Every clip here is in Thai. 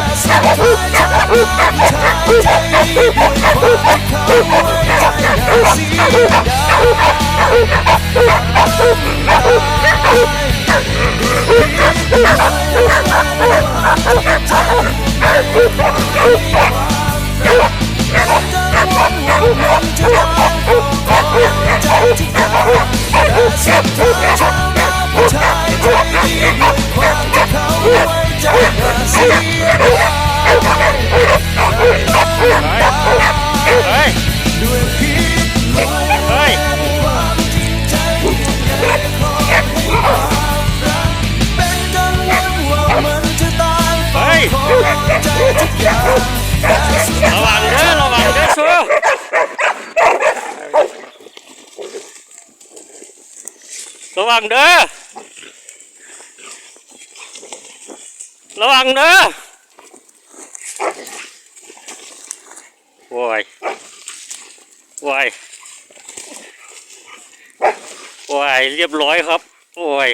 他心太软，他太依赖，他太任性，他太贪爱。他心太软，他太依赖，他太任性，他太贪爱。他心太软，他 เฮ้ย เฮ้ย เฮ้ย ระวังเด้อระวังเด้อชัวระวังเด้อ ระวังเด้อวอยวอยวอยเรียบร้อยครับโอ้ย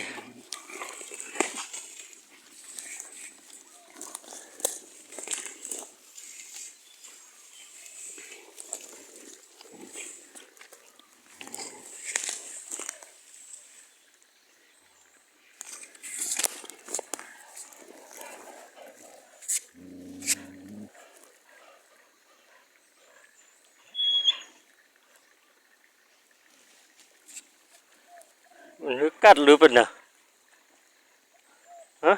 มันกัดหรือเป็นนะฮะ